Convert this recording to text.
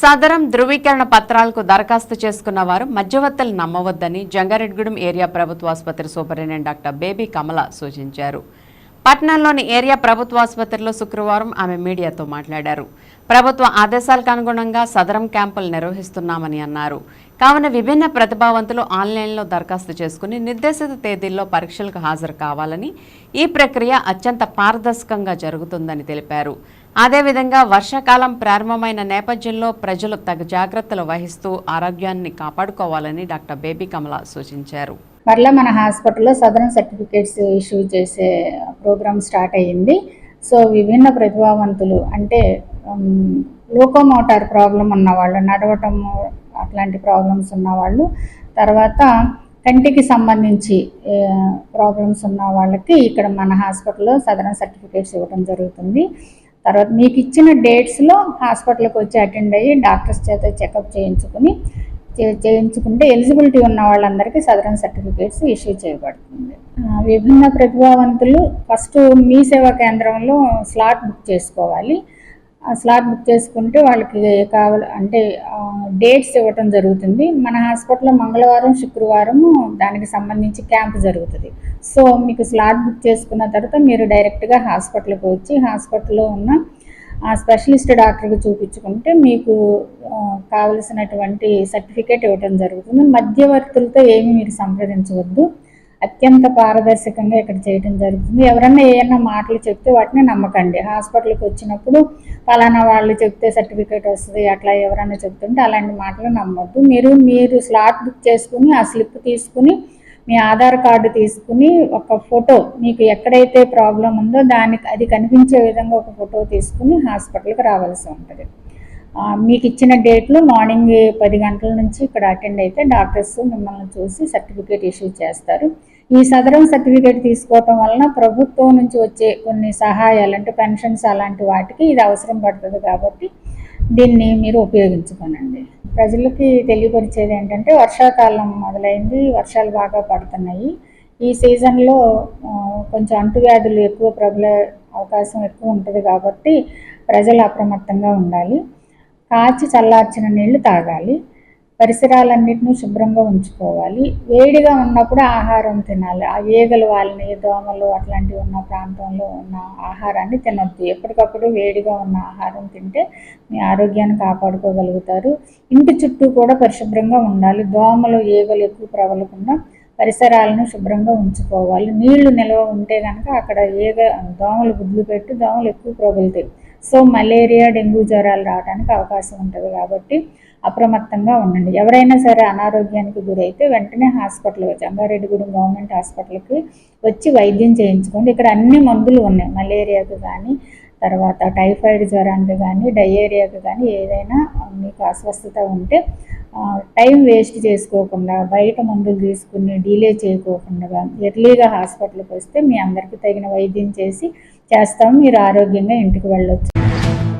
సదరం ధృవీకరణ పత్రాలకు దరఖాస్తు చేసుకున్న వారు మధ్యవర్తులు నమ్మవద్దని జంగారెడ్గూడెం ఏరియా ప్రభుత్వ ఆసుపత్రి సూపరింటెండెంట్ డాక్టర్ బేబీ కమల సూచించారు. పట్టణంలోని ఏరియా ప్రభుత్వ ఆసుపత్రిలో శుక్రవారం ఆమె మీడియాతో మాట్లాడారు. ప్రభుత్వ ఆదేశాలకు అనుగుణంగా సదరం క్యాంపులు నిర్వహిస్తున్నామని అన్నారు. కావున విభిన్న ప్రతిభావంతులు ఆన్లైన్లో దరఖాస్తు చేసుకుని నిర్దేశిత తేదీల్లో పరీక్షలకు హాజరు కావాలని ఈ ప్రక్రియ అత్యంత పారదర్శకంగా జరుగుతుందని తెలిపారు. అదేవిధంగా వర్షాకాలం ప్రారంభమైన నేపథ్యంలో ప్రజలు తగు జాగ్రత్తలు వహిస్తూ ఆరోగ్యాన్ని కాపాడుకోవాలని డాక్టర్ బేబీ కమల సూచించారు. మరలా మన హాస్పిటల్లో సదరన్ సర్టిఫికేట్స్ ఇష్యూ చేసే ప్రోగ్రామ్ స్టార్ట్ అయ్యింది. సో విభిన్న ప్రతిభావంతులు అంటే లోకోమోటార్ ప్రాబ్లం ఉన్నవాళ్ళు నడవటం అట్లాంటి ప్రాబ్లమ్స్ ఉన్నవాళ్ళు తర్వాత కంటికి సంబంధించి ప్రాబ్లమ్స్ ఉన్న వాళ్ళకి ఇక్కడ మన హాస్పిటల్లో సదరన్ సర్టిఫికేట్స్ ఇవ్వడం జరుగుతుంది. తర్వాత మీకు ఇచ్చిన డేట్స్లో హాస్పిటల్కి వచ్చి అటెండ్ అయ్యి డాక్టర్స్ చేత చెకప్ చేయించుకుని చేయించుకుంటే ఎలిజిబిలిటీ ఉన్న వాళ్ళందరికీ సదరన్ సర్టిఫికేట్స్ ఇష్యూ చేయబడుతుంది. విభిన్న ప్రతిభావంతులు ఫస్ట్ మీ సేవా కేంద్రంలో స్లాట్ బుక్ చేసుకోవాలి. ఆ స్లాట్ బుక్ చేసుకుంటే వాళ్ళకి కావాలి అంటే డేట్స్ ఇవ్వటం జరుగుతుంది. మన హాస్పిటల్లో మంగళవారం శుక్రవారం దానికి సంబంధించి క్యాంప్ జరుగుతుంది. సో మీకు స్లాట్ బుక్ చేసుకున్న తర్వాత మీరు డైరెక్ట్గా హాస్పిటల్కి వచ్చి హాస్పిటల్లో ఉన్న ఆ స్పెషలిస్ట్ డాక్టర్కి చూపించుకుంటే మీకు కావలసినటువంటి సర్టిఫికేట్ ఇవ్వడం జరుగుతుంది. మధ్యవర్తులతో ఏమి మీరు సంప్రదించవద్దు. అత్యంత పారదర్శకంగా ఇక్కడ చేయడం జరుగుతుంది. ఎవరన్నా ఏమన్నా మాటలు చెప్తే వాటిని నమ్మకండి. హాస్పిటల్కి వచ్చినప్పుడు ఫలానా వాళ్ళు చెప్తే సర్టిఫికేట్ వస్తుంది అట్లా ఎవరన్నా చెప్తుంటే అలాంటి మాటలు నమ్మొద్దు. మీరు మీరు స్లాట్ బుక్ చేసుకుని ఆ స్లిప్ తీసుకుని మీ ఆధార్ కార్డు తీసుకుని ఒక ఫోటో మీకు ఎక్కడైతే ప్రాబ్లం ఉందో దానికి అది కనిపించే విధంగా ఒక ఫోటో తీసుకుని హాస్పిటల్కి రావాల్సి ఉంటుంది. మీకు ఇచ్చిన డేట్లో మార్నింగ్ పది గంటల నుంచి ఇక్కడ అటెండ్ అయితే డాక్టర్స్ మిమ్మల్ని చూసి సర్టిఫికేట్ ఇష్యూ చేస్తారు. ఈ సదరం సర్టిఫికేట్ తీసుకోవటం వలన ప్రభుత్వం నుంచి వచ్చే కొన్ని సహాయాలు అంటే పెన్షన్స్ అలాంటి వాటికి ఇది అవసరం పడుతుంది కాబట్టి దీన్ని మీరు ఉపయోగించుకోనండి. ప్రజలకి తెలియపరిచేది ఏంటంటే వర్షాకాలం మొదలైంది వర్షాలు బాగా పడుతున్నాయి. ఈ సీజన్లో కొంచెం అంటువ్యాధులు ఎక్కువ ప్రబలే అవకాశం ఎక్కువ ఉంటుంది కాబట్టి ప్రజలు అప్రమత్తంగా ఉండాలి. కాచి చల్లార్చిన నీళ్ళు తాగాలి. పరిసరాలన్నింటినీ శుభ్రంగా ఉంచుకోవాలి. వేడిగా ఉన్నప్పుడు ఆహారం తినాలి. ఆ ఈగలు వాళ్ళని దోమలు అట్లాంటివి ఉన్న ప్రాంతంలో ఉన్న ఆహారాన్ని తినొద్దు. ఎప్పటికప్పుడు వేడిగా ఉన్న ఆహారం తింటే మీ ఆరోగ్యాన్ని కాపాడుకోగలుగుతారు. ఇంటి చుట్టూ కూడా పరిశుభ్రంగా ఉండాలి. దోమలు ఈగలు ఎక్కువ ప్రబలకుండా పరిసరాలను శుభ్రంగా ఉంచుకోవాలి. నీళ్ళు నిల్వ ఉంటే కనుక అక్కడ ఈగ దోమలు గుడ్లు పెట్టి దోమలు ఎక్కువ ప్రబలుతాయి. సో మలేరియా డెంగ్యూ జ్వరాలు రావడానికి అవకాశం ఉంటుంది కాబట్టి అప్రమత్తంగా ఉండండి. ఎవరైనా సరే అనారోగ్యానికి గురైతే వెంటనే హాస్పిటల్ అంగారెడ్డిగూడెం గవర్నమెంట్ హాస్పిటల్కి వచ్చి వైద్యం చేయించుకోండి. ఇక్కడ అన్ని మందులు ఉన్నాయి. మలేరియాకి కానీ తర్వాత టైఫాయిడ్ జ్వరానికి కానీ డయేరియాకి కానీ ఏదైనా మీకు అస్వస్థత ఉంటే టైం వేస్ట్ చేసుకోకుండా బయట మందులు తీసుకుని డిలే చేయకోకుండా ఎర్లీగా హాస్పిటల్కి వస్తే మీ అందరికీ తగిన వైద్యం చేసి చేస్తాము. మీరు ఆరోగ్యంగా ఇంటికి వెళ్ళొచ్చు.